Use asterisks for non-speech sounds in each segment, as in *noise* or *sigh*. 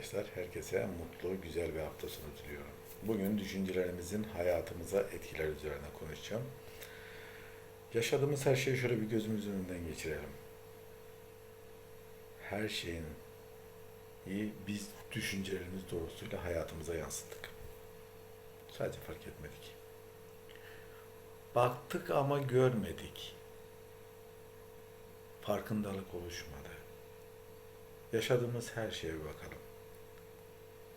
arkadaşlar. Herkese mutlu, güzel bir hafta sonu diliyorum. Bugün düşüncelerimizin hayatımıza etkiler üzerine konuşacağım. Yaşadığımız her şeyi şöyle bir gözümüzün önünden geçirelim. Her şeyin iyi biz düşüncelerimiz doğrultusuyla hayatımıza yansıttık. Sadece fark etmedik. Baktık ama görmedik. Farkındalık oluşmadı. Yaşadığımız her şeye bir bakalım.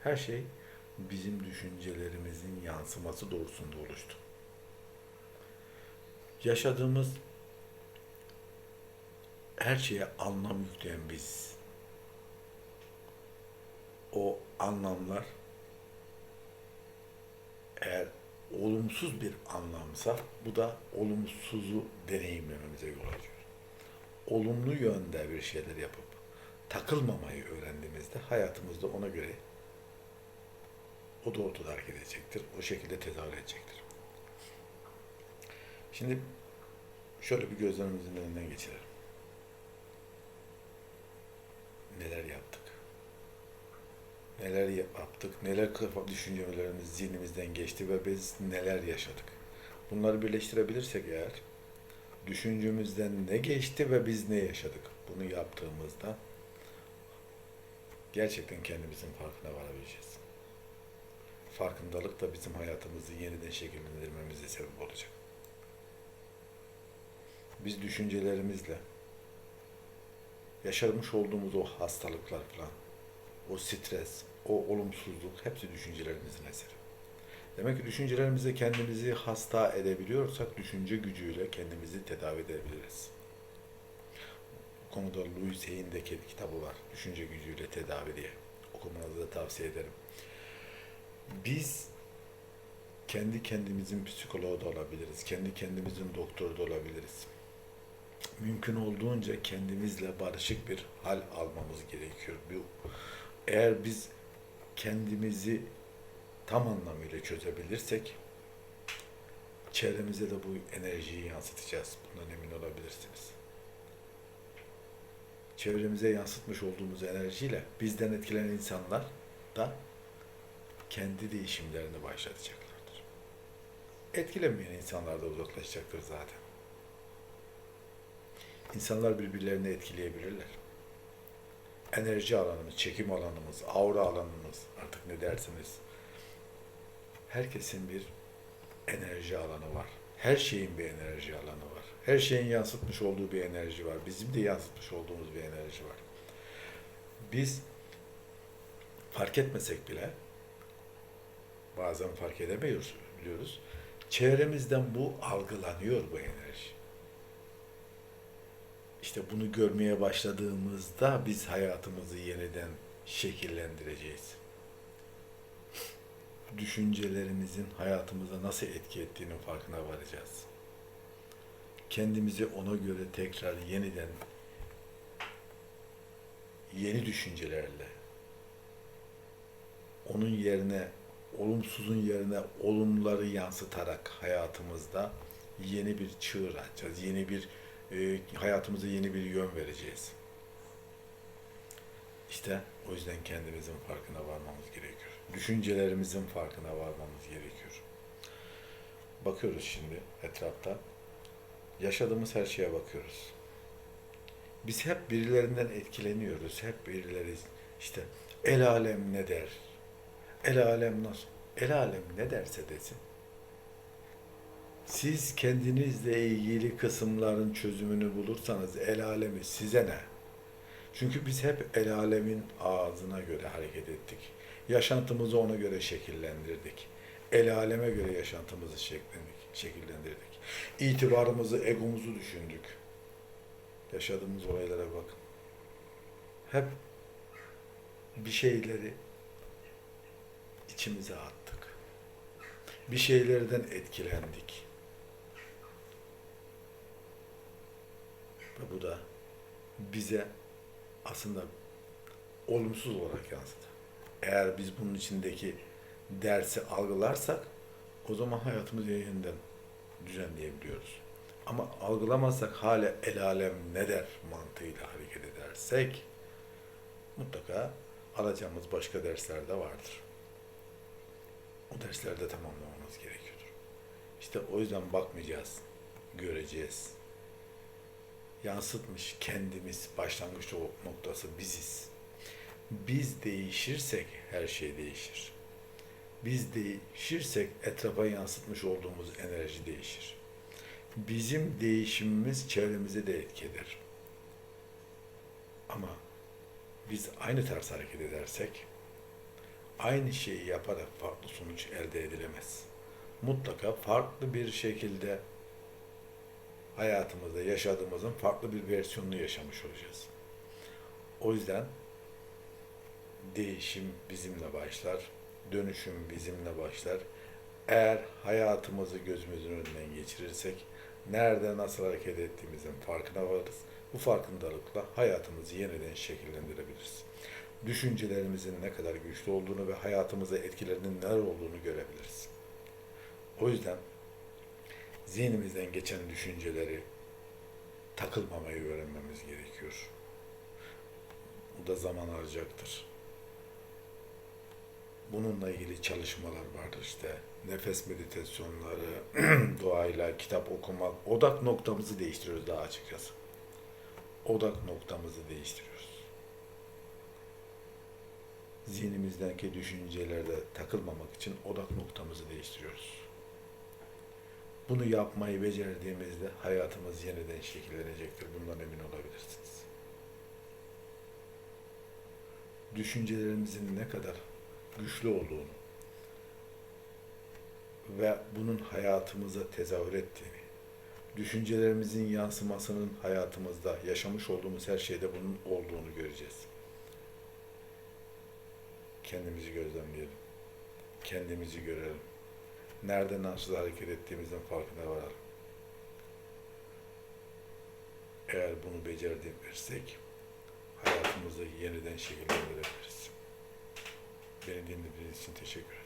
Her şey bizim düşüncelerimizin yansıması doğrusunda oluştu. Yaşadığımız her şeye anlam yükleyen biz. O anlamlar eğer olumsuz bir anlamsa bu da olumsuzu deneyimlememize yol açıyor. Olumlu yönde bir şeyler yapıp takılmamayı öğrendiğimizde hayatımızda ona göre o doğrultuda hareket edecektir. O şekilde tezahür edecektir. Şimdi şöyle bir gözlerimizin önünden geçirelim. Neler yaptık? Neler yaptık? Neler kafa düşüncelerimiz zihnimizden geçti ve biz neler yaşadık? Bunları birleştirebilirsek eğer düşüncemizden ne geçti ve biz ne yaşadık? Bunu yaptığımızda gerçekten kendimizin farkına varabileceğiz. Farkındalık da bizim hayatımızı yeniden şekillendirmemize sebep olacak. Biz düşüncelerimizle yaşamış olduğumuz o hastalıklar falan, o stres, o olumsuzluk hepsi düşüncelerimizin eseri. Demek ki düşüncelerimizle kendimizi hasta edebiliyorsak düşünce gücüyle kendimizi tedavi edebiliriz. Bu konuda Louis Hay'in de kitabı var. Düşünce gücüyle tedavi diye. Okumanızı da tavsiye ederim. Biz kendi kendimizin psikoloğu da olabiliriz. Kendi kendimizin doktoru da olabiliriz. Mümkün olduğunca kendimizle barışık bir hal almamız gerekiyor. Eğer biz kendimizi tam anlamıyla çözebilirsek çevremize de bu enerjiyi yansıtacağız. Bundan emin olabilirsiniz. Çevremize yansıtmış olduğumuz enerjiyle bizden etkilenen insanlar da kendi değişimlerini başlatacaklardır. Etkilenmeyen insanlar da uzaklaşacaktır zaten. İnsanlar birbirlerini etkileyebilirler. Enerji alanımız, çekim alanımız, aura alanımız artık ne dersiniz? Herkesin bir enerji alanı var. Her şeyin bir enerji alanı var. Her şeyin yansıtmış olduğu bir enerji var. Bizim de yansıtmış olduğumuz bir enerji var. Biz fark etmesek bile bazen fark edemiyoruz biliyoruz. Çevremizden bu algılanıyor bu enerji. İşte bunu görmeye başladığımızda biz hayatımızı yeniden şekillendireceğiz. Düşüncelerimizin hayatımıza nasıl etki ettiğinin farkına varacağız. Kendimizi ona göre tekrar yeniden yeni düşüncelerle onun yerine olumsuzun yerine olumları yansıtarak hayatımızda yeni bir çığır açacağız. Yeni bir e, hayatımıza yeni bir yön vereceğiz. İşte o yüzden kendimizin farkına varmamız gerekiyor. Düşüncelerimizin farkına varmamız gerekiyor. Bakıyoruz şimdi etrafta. Yaşadığımız her şeye bakıyoruz. Biz hep birilerinden etkileniyoruz. Hep birileri işte el alem ne der? El alem nasıl? El alem ne derse desin. Siz kendinizle ilgili kısımların çözümünü bulursanız el alemi size ne? Çünkü biz hep el alemin ağzına göre hareket ettik. Yaşantımızı ona göre şekillendirdik. El aleme göre yaşantımızı şekillendirdik. İtibarımızı, egomuzu düşündük. Yaşadığımız olaylara bakın. Hep bir şeyleri içimize attık. Bir şeylerden etkilendik. Ve bu da bize aslında olumsuz olarak yansıdı. Eğer biz bunun içindeki dersi algılarsak o zaman hayatımızı yeniden düzenleyebiliyoruz. Ama algılamazsak hala el alem ne der mantığıyla hareket edersek mutlaka alacağımız başka dersler de vardır. O derslerde tamamlamamız gerekiyordur. İşte o yüzden bakmayacağız, göreceğiz. Yansıtmış kendimiz, başlangıç noktası biziz. Biz değişirsek her şey değişir. Biz değişirsek etrafa yansıtmış olduğumuz enerji değişir. Bizim değişimimiz çevremize de etki eder. Ama biz aynı tarz hareket edersek aynı şeyi yaparak farklı sonuç elde edilemez. Mutlaka farklı bir şekilde hayatımızda yaşadığımızın farklı bir versiyonunu yaşamış olacağız. O yüzden değişim bizimle başlar, dönüşüm bizimle başlar. Eğer hayatımızı gözümüzün önünden geçirirsek, nerede nasıl hareket ettiğimizin farkına varırız. Bu farkındalıkla hayatımızı yeniden şekillendirebiliriz. Düşüncelerimizin ne kadar güçlü olduğunu ve hayatımıza etkilerinin neler olduğunu görebiliriz. O yüzden zihnimizden geçen düşünceleri takılmamayı öğrenmemiz gerekiyor. Bu da zaman harcayacaktır. Bununla ilgili çalışmalar vardır işte. Nefes meditasyonları, *clears throat* doğayla kitap okumak, odak noktamızı değiştiriyoruz daha açıkçası. Odak noktamızı değiştiriyoruz. Zihnimizdeki düşüncelerde takılmamak için odak noktamızı değiştiriyoruz. Bunu yapmayı becerdiğimizde hayatımız yeniden şekillenecektir. Bundan emin olabilirsiniz. Düşüncelerimizin ne kadar güçlü olduğunu ve bunun hayatımıza tezahür ettiğini, düşüncelerimizin yansımasının hayatımızda yaşamış olduğumuz her şeyde bunun olduğunu göreceğiz. Kendimizi gözlemleyelim. Kendimizi görelim. Nerede nasıl hareket ettiğimizin farkına varalım. Eğer bunu becerdiysek hayatımızı yeniden şekillendirebiliriz. Beni dinlediğiniz için teşekkür ederim.